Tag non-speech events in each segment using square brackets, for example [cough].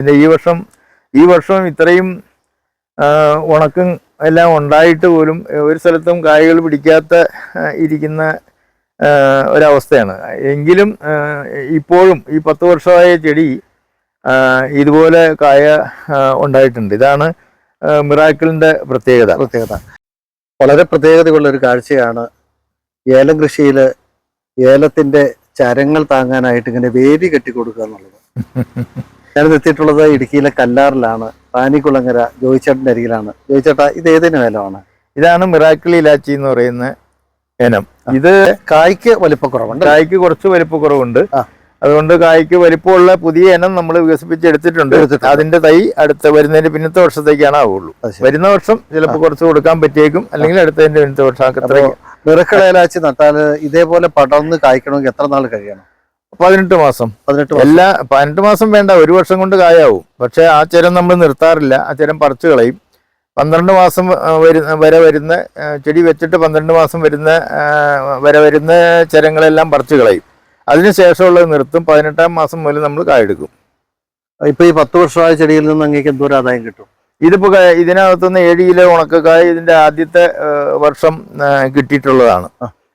പിന്നെ ഈ വർഷം ഈ വർഷം ഇത്രയും ഉണക്കം എല്ലാം ഉണ്ടായിട്ട് പോലും ഒരു സ്ഥലത്തും കായകൾ പിടിക്കാത്ത ഇരിക്കുന്ന ഒരവസ്ഥയാണ്. എങ്കിലും ഇപ്പോഴും ഈ പത്ത് വർഷമായ ചെടി ഇതുപോലെ കായ ഉണ്ടായിട്ടുണ്ട്. ഇതാണ് മിറാക്കിളിന്റെ പ്രത്യേകത. പ്രത്യേകത. വളരെ പ്രത്യേകതയുള്ള ഒരു കാഴ്ചയാണ് ഏലം കൃഷിയിൽ ഏലത്തിന്റെ ചരങ്ങൾ താങ്ങാനായിട്ട് ഇങ്ങനെ വേദി കെട്ടി കൊടുക്കുക എന്നുള്ളത്. [laughs] ഞാനിത് എത്തിയിട്ടുള്ളത് ഇടുക്കിയിലെ കല്ലാറിലാണ്. പാനിക്കുളങ്ങര ജോയിച്ചേട്ടന്റെ അരികിലാണ്. ജോയിച്ചേട്ടാ ഇത് ഏതിന് ഏലമാണ് ഇതാണ് മിറാക്കിൾ ഇലാച്ചി എന്ന് പറയുന്ന ഇനം. ഇത് കായ്ക്ക് വലിപ്പക്കുറവുണ്ട് കായ്ക്ക് കുറച്ച് വലിപ്പക്കുറവുണ്ട്. അതുകൊണ്ട് കായ്ക്ക് വലിപ്പമുള്ള പുതിയ ഇനം നമ്മൾ വികസിപ്പിച്ചെടുത്തിട്ടുണ്ട് എടുത്തിട്ടുണ്ട്. അതിന്റെ തൈ അടുത്ത വരുന്നതിന്റെ പിന്നത്തെ വർഷത്തേക്കാണ് ആവുള്ളൂ. വരുന്ന വർഷം ചിലപ്പോൾ കുറച്ച് കൊടുക്കാൻ പറ്റിയേക്കും. അല്ലെങ്കിൽ അടുത്തതിന്റെ പിന്നത്തെ വർഷം ഇലാച്ചി നട്ടാൽ ഇതേപോലെ പടർന്ന് കായ്ക്കണമെങ്കിൽ എത്ര നാൾ കഴിയണം? പതിനെട്ട് മാസം. പതിനെട്ട് എല്ലാ പതിനെട്ട് മാസം വേണ്ട ഒരു വർഷം കൊണ്ട് കായാവും. പക്ഷെ ആ ചരം നമ്മൾ നിർത്താറില്ല. ആ ചരം പറിച്ചു കളയും. പന്ത്രണ്ട് മാസം വരുന്ന വരെ വരുന്ന ചെടി വെച്ചിട്ട് പന്ത്രണ്ട് മാസം വരുന്ന വരെ വരുന്ന ചരങ്ങളെല്ലാം പറിച്ചു കളയും. അതിനുശേഷമുള്ളത് നിർത്തും. പതിനെട്ടാം മാസം മുതൽ നമ്മൾ കായെടുക്കും. ഇപ്പൊ ഈ പത്ത് വർഷമായ ചെടിയിൽ നിന്ന് അങ്ങേക്ക് എന്തോരം ആദായം കിട്ടും? ഇതിപ്പോ ഇതിനകത്തുനിന്ന് ഏഴ് കിലോ ഉണക്കക്കായ ഇതിന്റെ ആദ്യത്തെ വർഷം കിട്ടിയിട്ടുള്ളതാണ്.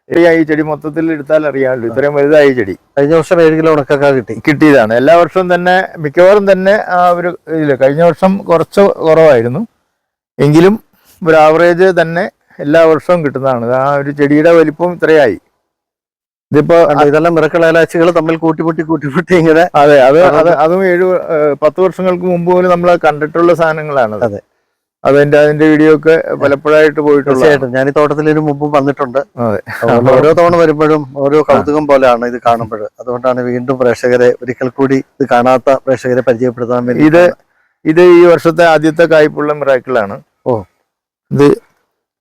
ഈ ചെടി മൊത്തത്തിൽ എടുത്താൽ അറിയാമല്ലോ. ഇത്രയും വലുതായി ചെടി. കഴിഞ്ഞ വർഷം ഏഴ് കിലോ ഉണക്കൊക്കെ കിട്ടി. കിട്ടിയതാണ്. എല്ലാ വർഷവും തന്നെ മിക്കവാറും തന്നെ ആ ഒരു ഇതിൽ കഴിഞ്ഞ വർഷം കുറച്ച് കുറവായിരുന്നു. എങ്കിലും ഒരു ആവറേജ് തന്നെ എല്ലാ വർഷവും കിട്ടുന്നതാണ്. ആ ഒരു ചെടിയുടെ വലിപ്പം ഇത്രയായി. ഇതിപ്പോ ഇതെല്ലാം മിറക്കളേലാച്ചികൾ തമ്മിൽ കൂട്ടിമുട്ടി കൂട്ടിമുട്ടി ഇങ്ങനെ അതെ അത് അത് ഏഴ് പത്ത് വർഷങ്ങൾക്ക് മുമ്പ് പോലും നമ്മൾ കണ്ടിട്ടുള്ള സാധനങ്ങളാണ് അതെ. അതിന്റെ അതിന്റെ വീഡിയോ ഒക്കെ പലപ്പോഴായിട്ട് പോയിട്ടുള്ള ഞാൻ ഈ തോട്ടത്തിൽ ഇതിനു മുമ്പും വന്നിട്ടുണ്ട്. ഓരോ തവണ വരുമ്പോഴും ഓരോ കൗതുകം പോലെയാണ് ഇത് കാണുമ്പോൾ. അതുകൊണ്ടാണ് വീണ്ടും പ്രേക്ഷകരെ ഒരിക്കൽ കൂടി ഇത് കാണാത്ത പ്രേക്ഷകരെ പരിചയപ്പെടുത്താൻ വേണ്ടി ഇത് ഇത് ഈ വർഷത്തെ ആദ്യത്തെ കായ്പുള്ള മിറാക്കിളാണ്. ഓ. ഇത്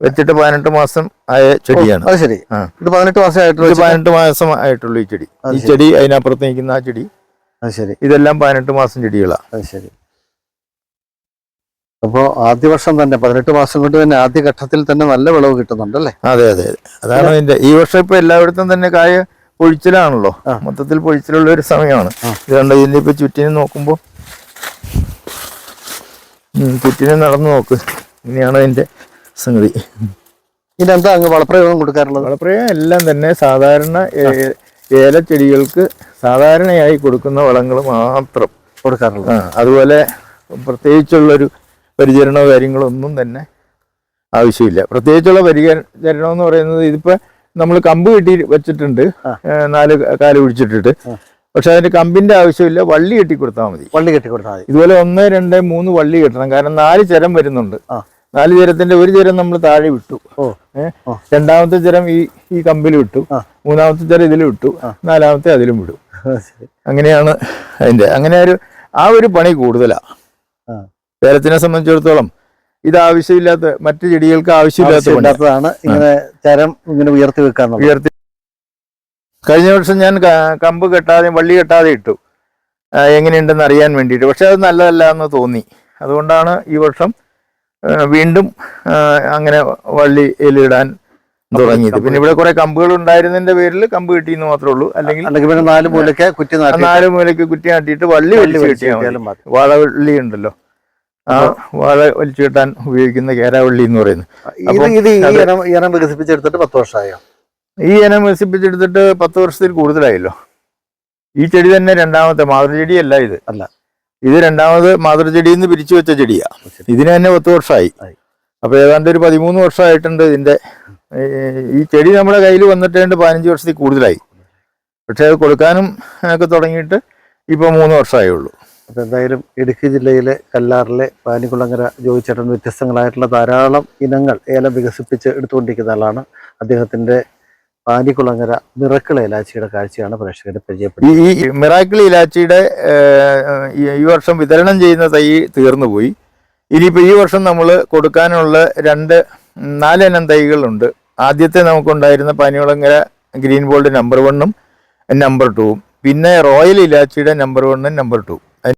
വെച്ചിട്ട് പതിനെട്ട് മാസം ആയ ചെടിയാണ്. അത് ശരി. ഇത് പതിനെട്ട് മാസം ആയിട്ടുള്ള പതിനെട്ട് മാസം ആയിട്ടുള്ളൂ ഈ ചെടി. ഈ ചെടി അതിനപ്പുറത്ത് നിൽക്കുന്ന ആ ചെടി. അത് ശരി. ഇതെല്ലാം പതിനെട്ട് മാസം ചെടികളാണ് അത് ശരി. അപ്പോ ആദ്യ വർഷം തന്നെ പതിനെട്ട് മാസം കൊണ്ട് തന്നെ ആദ്യ ഘട്ടത്തിൽ തന്നെ നല്ല വിളവ് കിട്ടുന്നുണ്ട് അല്ലേ അതെ അതെ. അതെ അതാണ് അതിന്റെ ഈ വർഷം ഇപ്പൊ എല്ലായിടത്തും തന്നെ കായ പൊഴിച്ചിലാണല്ലോ. മൊത്തത്തിൽ പൊഴിച്ചിലുള്ള ഒരു സമയമാണ്. ഇതുകൊണ്ട് ഇതിന്റെ ഇപ്പൊ ചുറ്റിനെ നോക്കുമ്പോ? ചുറ്റിനെ നടന്നു നോക്ക്. ഇങ്ങനെയാണ് അതിന്റെ സംഗതി. ഇതെന്താ അങ്ങ് വളപ്രയോഗം കൊടുക്കാറുള്ളത്? വളപ്രയോഗം എല്ലാം തന്നെ സാധാരണ ഏലച്ചെടികൾക്ക് സാധാരണയായി കൊടുക്കുന്ന വളങ്ങൾ മാത്രം. കൊടുക്കാറുള്ളത്. അതുപോലെ പ്രത്യേകിച്ചുള്ളൊരു പരിചരണമോ കാര്യങ്ങളോ ഒന്നും തന്നെ ആവശ്യമില്ല. പ്രത്യേകിച്ചുള്ള പരിചരണം എന്ന് പറയുന്നത് ഇതിപ്പോ നമ്മൾ കമ്പ് കെട്ടി വെച്ചിട്ടുണ്ട്. നാല് കാൽ പിടിച്ചിട്ടിട്ട്. പക്ഷെ അതിന്റെ കമ്പിന്റെ ആവശ്യമില്ല വള്ളി കെട്ടി കൊടുത്താൽ മതി. വള്ളി കെട്ടി കൊടുത്താൽ മതി. ഇതുപോലെ ഒന്ന് രണ്ട് മൂന്ന് വള്ളി കെട്ടണം. കാരണം നാല് ചരം വരുന്നുണ്ട്. നാല് ചരത്തിന്റെ ഒരു ചരം നമ്മൾ താഴെ വിട്ടു. ഏഹ് രണ്ടാമത്തെ ചരം ഈ ഈ കമ്പിൽ വിട്ടു. മൂന്നാമത്തെ ചരം ഇതിൽ വിട്ടു. നാലാമത്തെ അതിലും വിടും. അങ്ങനെയാണ് അതിന്റെ അങ്ങനെ ഒരു ആ ഒരു പണി കൂടുതലാ. ഏലത്തിനെ സംബന്ധിച്ചിടത്തോളം ഇത് ആവശ്യമില്ലാത്ത മറ്റു ചെടികൾക്ക് ആവശ്യമില്ലാത്തതാണ് ഇങ്ങനെ ചരം ഇങ്ങനെ ഉയർത്തി വെക്കാൻ ഉയർത്തി. കഴിഞ്ഞ വർഷം ഞാൻ കമ്പ് കെട്ടാതെ വള്ളി കെട്ടാതെ ഇട്ടു. എങ്ങനെയുണ്ടെന്ന് അറിയാൻ വേണ്ടിയിട്ട്. പക്ഷെ അത് നല്ലതല്ല എന്ന് തോന്നി. അതുകൊണ്ടാണ് ഈ വർഷം വീണ്ടും അങ്ങനെ വള്ളി എലിടാൻ തുടങ്ങിയത്. പിന്നെ ഇവിടെ കുറെ കമ്പുകൾ ഉണ്ടായിരുന്നതിന്റെ പേരിൽ കമ്പ് കിട്ടിയെന്ന് മാത്രമേ ഉള്ളൂ. അല്ലെങ്കിൽ നാല് മൂലക്ക് കുറ്റി നാല് മൂലക്ക് കുറ്റി നാട്ടിയിട്ട് വള്ളി വള്ളി കെട്ടിയാൽ വാഴവള്ളി ഉണ്ടല്ലോ ആ വാഴ വലിച്ചു കെട്ടാൻ ഉപയോഗിക്കുന്ന കേരാവള്ളി എന്ന് പറയുന്നത്. ഇത് ഈ ഇനം വികസിപ്പിച്ചെടുത്തിട്ട് പത്ത് വർഷമായോ? ഈ ഇനം വികസിപ്പിച്ചെടുത്തിട്ട് പത്ത് വർഷത്തിൽ കൂടുതലായല്ലോ. ഈ ചെടി തന്നെ രണ്ടാമത്തെ മാതൃചെടിയല്ല ഇത്. അല്ല. ഇത് രണ്ടാമത് മാതൃചെടിയിൽ നിന്ന് പിരിച്ചു വെച്ച ചെടിയാ. ഇതിന് തന്നെ പത്ത് വർഷമായി. അപ്പൊ ഏതാണ്ട് ഒരു പതിമൂന്ന് വർഷമായിട്ടുണ്ട് ഇതിന്റെ ഈ ചെടി നമ്മുടെ കയ്യിൽ വന്നിട്ട് ഏതാണ്ട് പതിനഞ്ച് വർഷത്തിൽ കൂടുതലായി. പക്ഷെ അത് കൊടുക്കാനും ഒക്കെ തുടങ്ങിയിട്ട് ഇപ്പൊ മൂന്ന് വർഷമായേ ഉള്ളൂ. അപ്പൊ എന്തായാലും ഇടുക്കി ജില്ലയിലെ കല്ലാറിലെ പാനിക്കുളങ്ങര ജോയിച്ചേട്ടൻ വ്യത്യസ്തങ്ങളായിട്ടുള്ള ധാരാളം ഇനങ്ങൾ ഏലം വികസിപ്പിച്ച് എടുത്തുകൊണ്ടിരിക്കുന്ന ആളാണ്. അദ്ദേഹത്തിന്റെ പാനിക്കുളങ്ങര മിറക്കിൾ ഇലാച്ചിയുടെ കാഴ്ചയാണ് പ്രേക്ഷകരെ പരിചയപ്പെടുന്നത്. ഈ മിറാക്കിൾ ഇലാച്ചിയുടെ ഈ വർഷം വിതരണം ചെയ്യുന്ന തൈ തീർന്നുപോയി ഇനിയിപ്പോൾ ഈ വർഷം നമ്മൾ കൊടുക്കാനുള്ള രണ്ട് നാലിനം തൈകളുണ്ട്. ആദ്യത്തെ നമുക്കുണ്ടായിരുന്ന പാനികുളങ്ങര ഗ്രീൻ ബോൾഡ് നമ്പർ വണ്ണും നമ്പർ ടൂവും. പിന്നെ റോയൽ ഇലാച്ചിയുടെ നമ്പർ വണ്ണും നമ്പർ ടു